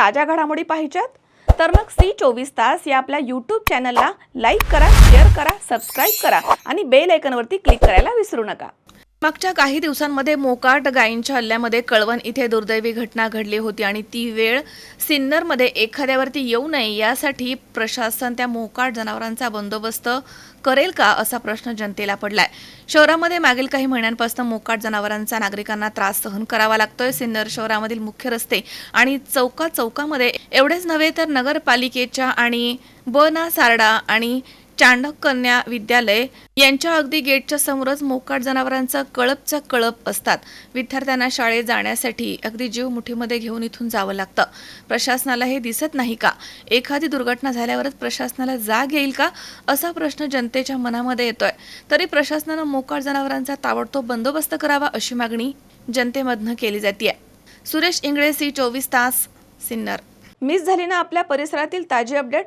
ताज्या घडामोडी पाहिजेत? तर मग सी चोवीस तास या आपल्या यूट्यूब चॅनलला लाईक करा शेअर करा सबस्क्राईब करा आणि बेल आयकनवरती क्लिक करायला विसरू नका. मागच्या काही दिवसांमध्ये मोकाट गायींच्या हल्ल्यामध्ये कळवण इथे दुर्दैवी घटना घडली होती आणि ती वेळ सिन्नरमध्ये एखाद्यावरती येऊ नये यासाठी प्रशासन त्या मोकाट जनावरांचा बंदोबस्त करेल का असा प्रश्न जनतेला पडलाय. शहरामध्ये मागील काही महिन्यांपासून मोकाट जनावरांचा नागरिकांना त्रास सहन करावा लागतोय. सिन्नर शहरामधील मुख्य रस्ते आणि चौका चौकामध्ये एवढेच नव्हे तर नगरपालिकेच्या आणि ब ना सारडा आणि चांडक कन्या विद्यालय यांच्या अगदी गेटच्या समोरच मोकाट जनावरांचा कळपचा कळप असतात. विद्यार्थ्यांना शाळेत जाण्यासाठी अगदी जीव मुठीमध्ये घेऊन इथून जावं लागतं. प्रशासनाला हे दिसत नाही का? एखादी दुर्घटना झाल्यावरच प्रशासनाला जाग येईल का? असा प्रश्न जनतेच्या मनामध्ये येतोय. तरी प्रशासनानं मोकाट जनावरांचा ताबडतोब बंदोबस्त करावा अशी मागणी जनतेमधनं केली जाते सुरेश इंगळे सी चोवीस तास सिन्नर. मिस झाली ना आपल्या परिसरातील ताजी अपडेट?